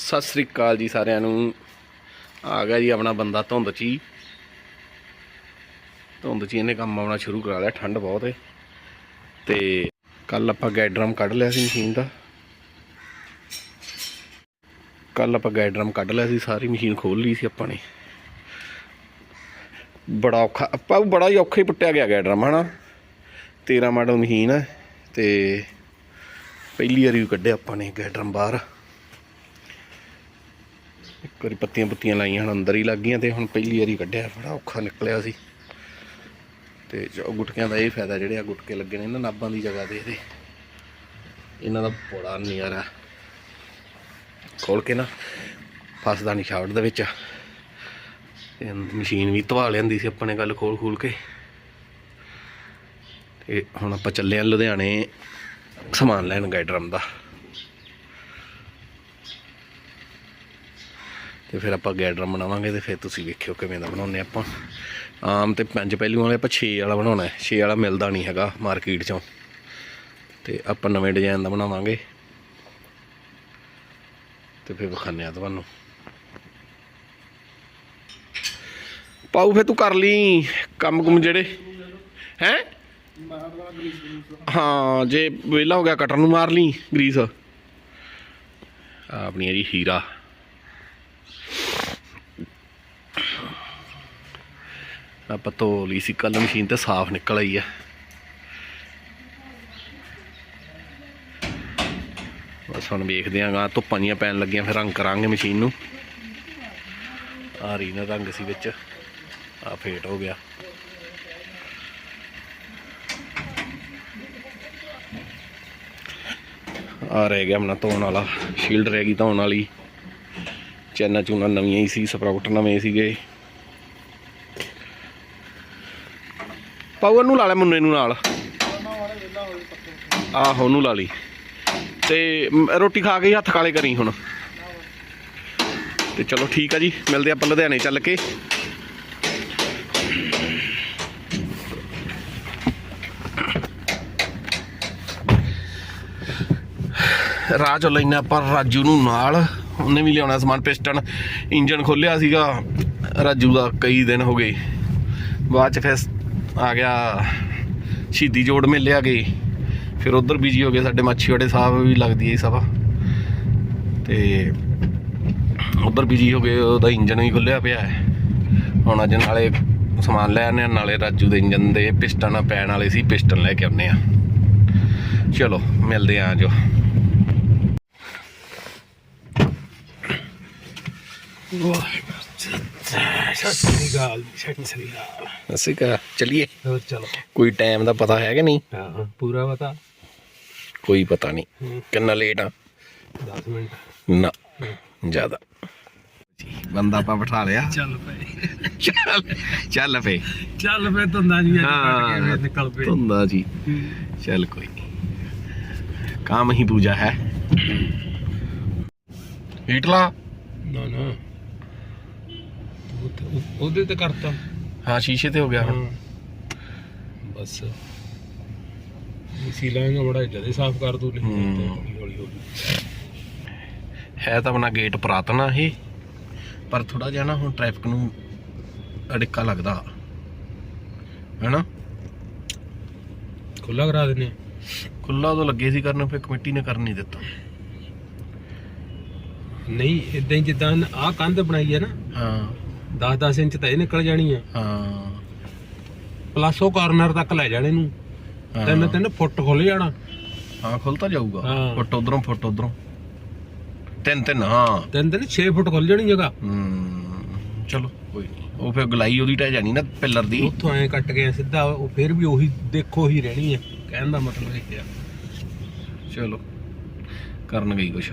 ਸਤਿ ਸ੍ਰੀ ਅਕਾਲ ਜੀ ਸਾਰਿਆਂ ਨੂੰ। ਆ ਗਿਆ ਜੀ ਆਪਣਾ ਬੰਦਾ ਧੁੰਦ ਚ ਹੀ। ਧੁੰਦ ਚ ਇਹਨੇ ਕੰਮ ਆਉਣਾ ਸ਼ੁਰੂ ਕਰਾ ਲਿਆ, ਠੰਡ ਬਹੁਤ ਹੈ ਤੇ ਕੱਲ ਆਪਾਂ ਗੈਡਰਮ ਕੱਢ ਲਿਆ ਸੀ ਮਸ਼ੀਨ ਦਾ। ਕੱਲ ਆਪਾਂ ਗੈਡਰਮ ਕੱਢ ਲਿਆ ਸੀ, ਸਾਰੀ ਮਸ਼ੀਨ ਖੋਲ ਲਈ ਸੀ ਆਪਾਂ ਨੇ। ਬੜਾ ਔਖਾ, ਆਪਾਂ ਬੜਾ ਹੀ ਔਖਾ ਹੀ ਪੁੱਟਿਆ ਗਿਆ ਗੈਡਰਮ ਹਨਾ? 13 ਮਾਡਲ ਮਸ਼ੀਨ ਹੈ ਤੇ ਪਹਿਲੀ ਵਾਰੀ ਕੱਢਿਆ ਆਪਾਂ ਨੇ ਗੈਡਰਮ ਬਾਹਰ। ਇੱਕ ਵਾਰੀ ਪੱਤੀਆਂ ਪੁੱਤੀਆਂ ਲਾਈਆਂ, ਹੁਣ ਅੰਦਰ ਹੀ ਲੱਗ ਗਈਆਂ ਤੇ ਹੁਣ ਪਹਿਲੀ ਵਾਰੀ ਕੱਢਿਆ, ਬੜਾ ਔਖਾ ਨਿਕਲਿਆ ਸੀ। ਤੇ ਜੋ ਗੁਟਕਿਆਂ ਦਾ ਇਹ ਫਾਇਦਾ, ਜਿਹੜੇ ਆ ਗੁਟਕੇ ਲੱਗੇ ਨੇ ਇਹਨਾਂ ਨਾਬਾਂ ਦੀ ਜਗ੍ਹਾ ਤੇ ਇਹਦੇ। ਇਹਨਾਂ ਦਾ ਬੜਾ ਨਜ਼ਾਰਾ। ਖੋਲ ਕੇ ਨਾ, ਫਸਦਾ ਨਹੀਂ ਸ਼ਾਫਟ ਦੇ ਵਿੱਚ। ਮਸ਼ੀਨ ਵੀ ਧਵਾ ਲੈਂਦੀ ਸੀ ਆਪਣੇ ਗੱਲ ਖੋਲ ਖੋਲ ਕੇ। ਤੇ ਹੁਣ ਆਪਾਂ ਚੱਲੇ ਆ ਲੁਧਿਆਣੇ ਸਮਾਨ ਲੈਣ ਗਾਈਡਰਮ ਦਾ। ਤੇ ਫਿਰ ਆਪਾਂ ਗੈਡਰਮ ਬਣਾਵਾਂਗੇ ਤੇ ਫਿਰ ਤੁਸੀਂ ਵੇਖਿਓ ਕਿਵੇਂ ਦਾ ਬਣਾਉਂਦੇ ਆਪਾਂ। ਆਮ ਤੇ ਪੰਜ ਪਹਿਲੂ ਵਾਲੇ ਆਪਾਂ 6 ਵਾਲਾ ਬਣਾਉਣਾ ਹੈ। 6 ਵਾਲਾ ਮਿਲਦਾ ਨਹੀਂ ਹੈਗਾ ਮਾਰਕੀਟ ਚੋਂ। ਤੇ ਆਪਾਂ ਨਵੇਂ ਡਿਜ਼ਾਈਨ ਦਾ ਬਣਾਵਾਂਗੇ। ਤੇ ਫਿਰ ਵਿਖਾਉਂਦੇ ਆ ਤੁਹਾਨੂੰ। ਪਾਉ ਫੇ ਤੂੰ ਕਰ ਲਈ ਕੰਮ ਕੁਮ ਜਿਹੜੇ। ਹੈ? ਹਾਂ, ਜੇ ਵਿਹਲਾ ਹੋ ਗਿਆ, ਕਟਰ ਨੂੰ ਮਾਰ ਲਈ ਗਰੀਸ। ਆ ਆਪਣੀ ਹੈ ਜੀ ਹੀਰਾ। ਆਪਾਂ ਧੋ ਲਈ ਸੀ ਕੱਲ ਮਸ਼ੀਨ ਤੇ ਸਾਫ਼ ਨਿਕਲ ਆਈ ਹੈ ਬਸ ਹੁਣ ਵੇਖਦੇ ਆਂਗਾ ਧੁੱਪਾਂ ਜੀਆਂ ਪੈਣ ਲੱਗੀਆਂ, ਫਿਰ ਰੰਗ ਕਰਾਂਗੇ ਮਸ਼ੀਨ ਨੂੰ। ਆ ਰਹੀ ਨਾ ਰੰਗ ਸੀ ਵਿੱਚ ਆ ਫੇਟ ਹੋ ਗਿਆ। ਆ ਰਹਿ ਗਿਆ ਆਪਣਾ ਧੋਣ ਵਾਲਾ, ਸ਼ੀਲਡ ਰਹਿ ਗਈ ਧੋਣ ਵਾਲੀ। ਚੈਨਾ ਚੂਨਾ ਨਵੀਆਂ ਹੀ ਸੀ, ਸਪਰਾਊਟ ਨਵੇਂ ਸੀਗੇ। ਪਾਵਰ ਉਹਨੂੰ ਲਾ ਲੈ ਮੁੰਨੇ ਨੂੰ ਨਾਲ। ਆਹੋ, ਉਹਨੂੰ ਲਾ ਲਈ। ਤੇ ਰੋਟੀ ਖਾ ਕੇ ਹੱਥ ਕਾਲੇ ਕਰੀ ਹੁਣ। ਤੇ ਚਲੋ ਠੀਕ ਆ ਜੀ, ਮਿਲਦੇ ਆਪਾਂ ਲੁਧਿਆਣੇ ਚੱਲ ਕੇ। ਰਾਹ ਚ ਲੈਣਾ ਆਪਾਂ ਰਾਜੂ ਨੂੰ ਨਾਲ। ਉਹਨੇ ਵੀ ਲਿਆਉਣਾ ਸਮਾਨ, ਪਿਸਟਨ ਇੰਜਨ ਖੋਲਿਆ ਸੀਗਾ। ਰਾਜੂ ਦਾ ਕਈ ਦਿਨ ਹੋ ਗਏ। ਬਾਅਦ ਚ ਫਿਰ ਆ ਗਿਆ ਸ਼ਹੀਦੀ ਜੋੜ ਮੇਲੇ ਆ ਗਏ। ਫਿਰ ਉਧਰ ਬਿਜ਼ੀ ਹੋ ਗਏ ਸਾਡੇ ਮੱਛੀਵਾੜੇ ਸਾਹਿਬ ਵੀ ਲੱਗਦੀ ਹੈ ਸਭਾ। ਤੇ ਉਧਰ ਬਿਜ਼ੀ ਹੋ ਗਏ, ਉਹਦਾ ਇੰਜਨ ਵੀ ਖੁੱਲਿਆ ਪਿਆ ਹੈ। ਹੁਣ ਅੱਜ ਨਾਲੇ ਸਮਾਨ ਲੈ ਆਨੇ ਨਾਲੇ ਰਾਜੂ ਦੇ ਇੰਜਨ ਦੇ ਪਿਸਟਨ, ਪੈਣ ਵਾਲੇ ਸੀ, ਪਿਸਟਨ ਲੈ ਕੇ ਆਉਨੇ ਆ ਚਲੋ, ਮਿਲਦੇ ਆ ਜੋ। ਸਤਿ ਸ੍ਰੀ ਅਕਾਲ ਸਤਿ ਸ੍ਰੀ ਅਕਾਲ। ਅਸੀਂ ਕਾ ਚਲਿਏ। ਹੋਰ ਚਲੋ। ਕੋਈ ਟਾਈਮ ਦਾ ਪਤਾ ਹੈ ਕਿ ਨਹੀਂ? ਹਾਂ ਪੂਰਾ ਪਤਾ? ਕੋਈ ਪਤਾ ਨਹੀਂ। ਕਿੰਨਾ ਲੇਟ ਆ? 10 ਮਿੰਟ। ਨਾ ਜ਼ਿਆਦਾ। ਬੰਦਾ ਆਪਾਂ ਬਿਠਾ ਲਿਆ। ਚੱਲ ਪਏ। ਚੱਲ ਚੱਲ ਫੇ ਚੱਲ ਪਏ ਧੰਦਾ ਜੀ ਅੱਜ ਨਿਕਲ ਪਏ। ਧੁੰਦਾ ਜੀ। ਚੱਲ ਕੋਈ ਨਹੀਂ ਕੰਮ ਹੀ ਪੂਜਾ ਹੈ। ਹੀਟਲਾ? ਨਾ ਨਾ। ਤੇ- ਉਹ- ਉਹਦੇ ਤੇ ਕਰਤਾ। ਹਾਂ ਸ਼ੀਸ਼ੇ ਤੇ ਹੋ ਗਿਆ ਹੁਣ। ਬਸ। ਇਸੀ ਲਾਂਗਾ ਬੜਾ ਜਦੇ ਸਾਫ਼ ਕਰ ਦੂ ਨਹੀਂ ਹੂੰ। ਤੇ ਹੌਲੀ ਹੌਲੀ ਹੌਲੀ ਹੈ ਤਾਂ ਆਪਣਾ ਗੇਟ ਪੁਰਾਤਨ ਆ ਇਹ ਪਰ ਥੋੜਾ ਜਿਹਾ ਨਾ ਹੁਣ ਟ੍ਰੈਫਿਕ ਨੂੰ ਅੜਿੱਕਾ ਲੱਗਦਾ। ਹੈਨਾ? ਖੁੱਲਾ ਕਰਾ ਦਿੰਨੇ ਖੁੱਲਾ ਉਦੋਂ ਲੱਗੇ ਸੀ ਕਰਨ ਫਿਰ ਕਮੇਟੀ ਨੇ ਕਰਨ ਨਹੀਂ ਦਿੱਤਾ। ਨਹੀਂ ਇਦਾਂ ਹੀ ਜਿੱਦਾਂ ਆਹ ਕੰਧ ਬਣਾਈ ਹੈ ਨਾ ਹਾਂ। 10 10 ਇੰਚ ਤਾਂ ਇਹ ਨਿਕਲ ਜਾਣੀ ਆ। ਹਾਂ। ਪਲੱਸ ਉਹ ਕਾਰਨਰ ਤੱਕ ਲੈ ਜਾਣੇ ਨੂੰ ਹਾਂ। ਤਿੰਨ ਤਿੰਨ ਫੁੱਟ ਖੁੱਲ ਜਾਣਾ। ਹਾਂ ਖੁੱਲ ਤਾਂ ਜਾਊਗਾ। ਹਾਂ। ਫੁੱਟ ਉਧਰੋਂ ਫੁੱਟ ਉਧਰੋਂ। ਤਿੰਨ ਤਿੰਨ ਹਾਂ। ਤਿੰਨ ਤਿੰਨ 6 ਫੁੱਟ ਖੁੱਲ ਜਾਣੀ ਜਗ੍ਹਾ। ਹਮ, ਚਲੋ ਕੋਈ ਨਹੀਂ ਉਹ ਫਿਰ ਗਲਾਈ ਉਹਦੀ ਟਹਿ ਜਾਣੀ ਨਾ ਪਿੱਲਰ ਦੀ। ਉੱਥੋਂ ਐ ਕੱਟ ਗਏ ਸਿੱਧਾ ਉਹ ਫਿਰ ਵੀ ਉਹੀ ਦੇਖੋ ਹੀ ਰਹਿਣੀ ਹੈ ਕਹਿਣ ਦਾ ਮਤਲਬ ਇਹ ਹੈ ਚਲੋ ਕਰਨ ਗਈ ਕੁਛ।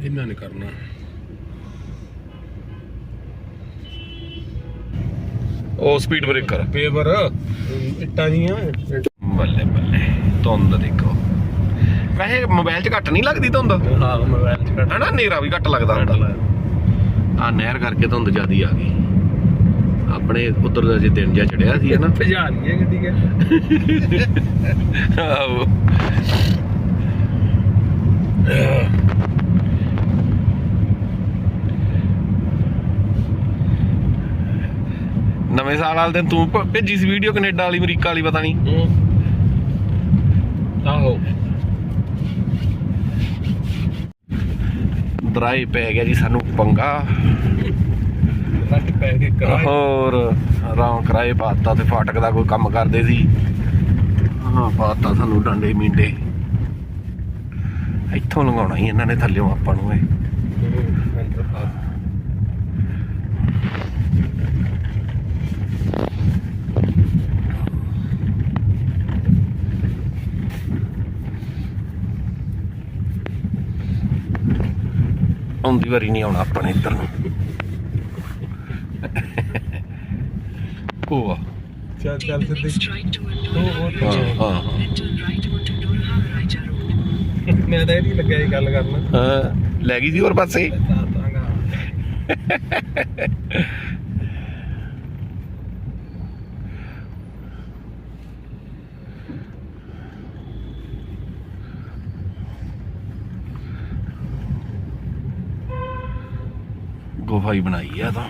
ਇਹਨਾਂ ਨੇ ਕਰਨਾ। ਉਹ ਸਪੀਡ ਬ੍ਰੇਕਰ ਪੇਪਰ ਇੱਟਾਂ ਜੀਆਂ। ਬੱਲੇ ਬੱਲੇ ਧੁੰਦ ਦੇਖੋ। ਵੈਸੇ ਮੋਬਾਈਲ 'ਚ ਘੱਟ ਨਹੀਂ ਲੱਗਦੀ ਧੁੰਦ। ਹਾਂ ਮੋਬਾਈਲ ਚ ਕੱਟ ਹਨਾ ਨੇਰਾ ਵੀ ਘੱਟ ਲੱਗਦਾ ਹੁੰਦਾ। ਆ ਨਹਿਰ ਕਰਕੇ ਧੁੰਦ ਜ਼ਿਆਦੀ ਆ ਗਈ। ਆਪਣੇ ਉਧਰ ਦਾ ਜੇ ਦਿਨ ਜਿਹਾ ਚੜਿਆ ਸੀ ਹਨਾ। ਭਜਾ ਲਈ ਹੈ ਗੱਡੀ ਕੇ ਆਹੋ। ਨਵੇਂ ਸਾਲ ਵਾਲੇ ਦਿਨ ਤੂੰ ਭ- ਭੇਜੀ ਸੀ ਵੀਡੀਓ ਕੈਨੇਡਾ ਵਾਲੀ ਅਮਰੀਕਾ ਵਾਲੀ ਪਤਾ ਨਹੀਂ। ਹੂੰ। ਆਹੋ। ਦਰਾਈ ਪੈ ਗਿਆ ਜੀ ਸਾਨੂੰ ਪੰਗਾ। ਰੱਟ ਪੈ ਕੇ ਕਰਾਏ। ਹੋਰ ਆਰਾਮ ਕਰਾਏ ਪਾਤਾ ਤੇ ਫਾਟਕ ਦਾ ਕੋਈ ਕੰਮ ਕਰਦੇ ਸੀ। ਹਾਂ ਪਾਤਾ ਸਾਨੂੰ ਡੰਡੇ ਮਿੰਡੇ ਇੱਥੋਂ ਲੰਘਾਉਣਾ ਹੀ ਇਹਨਾਂ ਨੇ ਥੱਲਿਓਂ ਆਪਾਂ ਨੂੰ ਇਹ ਹੂੰ, ਅੰਦਰ ਪਾ ਆਉਂਦੀ ਵਾਰੀ ਨਹੀਂ ਆਉਣਾ ਆਪਾਂ ਨੇ ਇੱਧਰ ਨੂੰ। ਉਹ ਚੱਲ ਚੱਲ ਸਿੱਧੇ। ਹਾਂ. ਮੈਂ ਤਾਂ ਇਹ ਨਹੀਂ ਲੱਗਿਆ ਇਹ ਗੱਲ ਕਰਨਾ। ਹਾਂ ਲੈ ਗਈ ਸੀ ਹੋਰ ਪਾਸੇ। ਤਾਂ ਤਾਂਗਾ ਗੁਫਾ ਹੀ ਬਣਾਈ ਆ ਤਾਂ।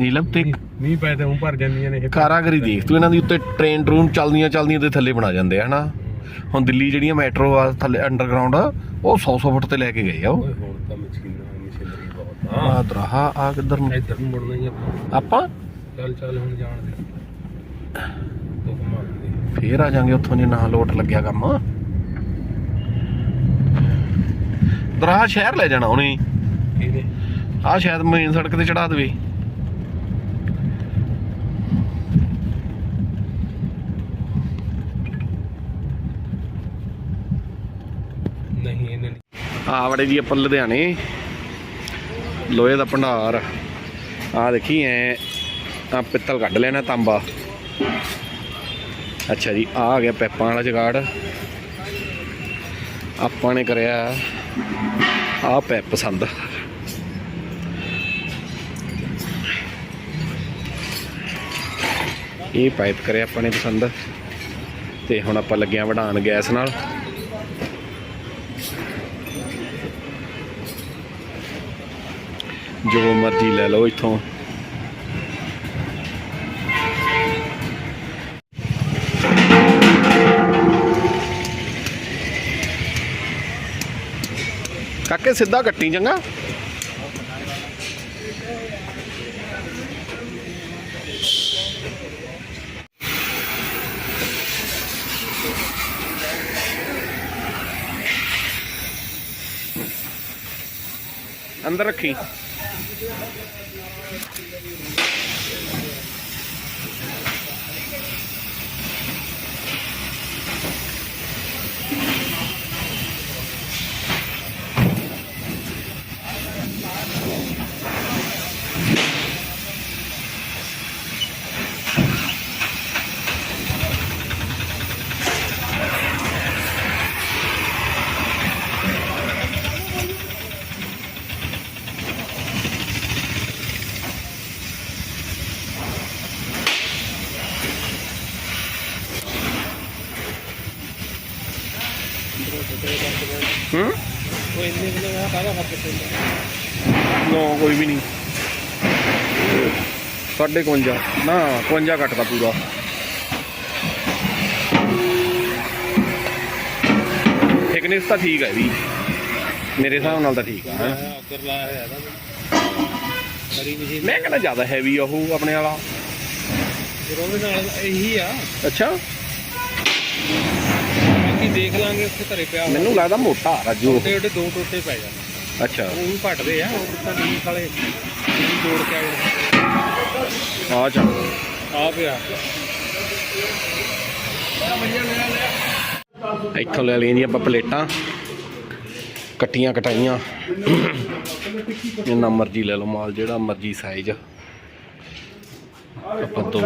ਨੀਲਮ ਤੇ ਮੀਂਹ ਪੈ ਤੇ ਉਹ ਭਰ ਜਾਂਦੀਆਂ ਨੇ ਇਹ। ਕਾਰਾਗਰੀ ਦੇਖ ਤੂੰ ਇਹਨਾਂ ਦੀ ਉੱਤੇ ਟ੍ਰੇਨ ਟਰੂਨ ਚੱਲਦੀਆਂ ਚੱਲਦੀਆਂ ਤੇ ਥੱਲੇ ਬਣਾ ਜਾਂਦੇ ਆ ਹਨਾ? ਹੁਣ ਦਿੱਲੀ ਜਿਹੜੀਆਂ ਮੈਟਰੋ ਆ ਥੱਲੇ ਅੰਡਰਗਰਾਉਂਡ ਉਹ 100 100 ਫੁੱਟ ਤੇ ਲੈ ਕੇ ਗਏ ਆ ਉਹ। ਓਏ ਹੁਣ ਤਾਂ ਮਸ਼ੀਨਾਂ ਮਸ਼ੀਨਰੀ ਬਹੁਤ ਆ। ਆ ਦਰਹਾ ਆ ਕਿੱਧਰ ਨੂੰ? ਇੱਧਰ ਨੂੰ ਮੁੜਨਾ ਹੀ ਆਪਾਂ ਆਪਾਂ? ਚੱਲ ਚੱਲ ਹੁਣ ਜਾਣ ਦੇ। ਤੋ ਘੁਮਾ ਦੇ ਫੇਰ ਆ ਜਾਾਂਗੇ ਉੱਥੋਂ ਜੇ ਨਾ ਲੋਟ ਲੱਗਿਆ ਕੰਮ। ਦਰਹਾ ਸ਼ਹਿਰ ਲੈ ਜਾਣਾ ਉਹਨੇ ਇਹਨੇ ਆ ਸ਼ਾਇਦ ਮੇਨ ਸੜਕ ਤੇ ਚੜਾ ਦੇਵੇ। ਨਹੀਂ ਇਹਨੇ ਨਹੀਂ। ਆ ਵੜੇ ਜੀ ਆਪਾਂ ਲੁਧਿਆਣੇ। ਲੋਹੇ ਦਾ ਭੰਡਾਰ। ਆ ਦੇਖੀ ਐ ਆ ਪਿੱਤਲ ਕੱਢ ਲੈਣਾ ਤਾਂਬਾ। ਅੱਛਾ ਜੀ ਆ ਆ ਗਿਆ ਪੈਪਾਂ ਵਾਲਾ ਜਗਾੜ। ਆਪਾਂ ਨੇ ਕਰਿਆ ਆ ਪੈਪ ਪਸੰਦ ਇਹ ਪਾਈਪ ਕਰਿਆ ਆਪਾਂ ਨੇ ਪਸੰਦ। ਤੇ ਹੁਣ ਆਪਾਂ ਲੱਗਿਆ ਵਢਾਣ ਗੈਸ ਨਾਲ। ਜੋ ਮਰਜ਼ੀ ਲੈ ਲਓ ਇੱਥੋਂ। ਕਾਕੇ ਸਿੱਧਾ ਕੱਟੀ ਚੰਗਾ। ਅੰਦਰ ਰੱਖੀ। ਹੂੰ? ਉਹ ਇੰਨੇ ਕਿਲੋ ਦਾ ਕਾਹਦਾ ਫ਼ਰਕ ਪੈਂਦਾ ਨੋ ਕੋਈ ਵੀ ਨਹੀਂ। ਸਾਢੇ 51 ਨਾ 51 ਘਟਦਾ ਪੂਰਾ। ਥਿਕਨੈਸ ਤਾਂ ਠੀਕ ਹੈ ਵੀ ਮੇਰੇ ਹਿਸਾਬ ਨਾਲ ਤਾਂ ਠੀਕ ਆ ਮੈਂ ਕਹਿੰਦਾ ਜ਼ਿਆਦਾ ਹੈਵੀ ਆ ਉਹ ਆਪਣੇ ਵਾਲਾ। ਉਹਦੇ ਨਾਲ ਇਹੀ ਆ। ਅੱਛਾ। ਦੇਖ ਲਾਂਗੇ ਉੱਥੇ ਘਰੇ ਪਿਆ ਹੋਇਆ। ਮੈਨੂੰ ਲੱਗਦਾ ਮੋਟਾ ਆ ਰਾਜੂ। ਉਹ। ਛੋਟੇ ਦੋ ਟੋਟੇ ਪੈ ਜਾਂਦੇ। ਅੱਛਾ। ਉਹ ਵੀ ਘਟਦੇ ਆ ਉਹ ਤਾਂ ਨਹੀਂ ਸਾਲੇ ਜਿਹੜੀ ਜੋੜ ਕੇ ਆਏ। ਆ ਚੱਲ ਆ ਪਿਆ। ਇੱਥੋਂ ਲੈ ਲਈਆਂ ਜੀ ਆਪਾਂ ਪਲੇਟਾਂ। ਕੱਟੀਆਂ ਕਟਾਈਆਂ। ਜਿੰਨਾ ਮਰਜ਼ੀ ਲੈ ਲਓ ਮਾਲ ਜਿਹੜਾ ਮਰਜ਼ੀ ਸਾਈਜ਼ ਆਪਾਂ ਦੋ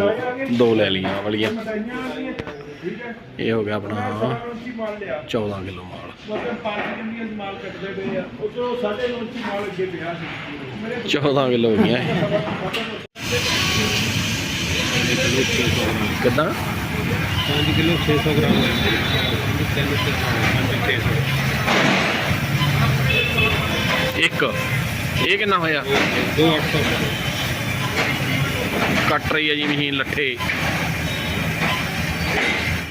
ਦੋ ਲੈ ਲਈਆਂ ਵਾਲੀਆਂ। ਇਹ ਹੋ ਗਿਆ ਆਪਣਾ 14 ਕਿਲੋ ਮਾਲ। 14 ਕਿਲੋ ਹੋ ਗਿਆ ਕਿਦਾਂ? 5 ਕਿਲੋ 600 ਗ੍ਰਾਮ ਲੈਂਦੇ ਤਿੰਨ ਤੇ 5 600 ਇੱਕ। ਇਹ ਕਿੰਨਾ ਹੋਇਆ? ਦੋ 800 ਕੱਟ ਰਹੀ ਹੈ ਜੀ ਮਸ਼ੀਨ ਲੱਠੇ।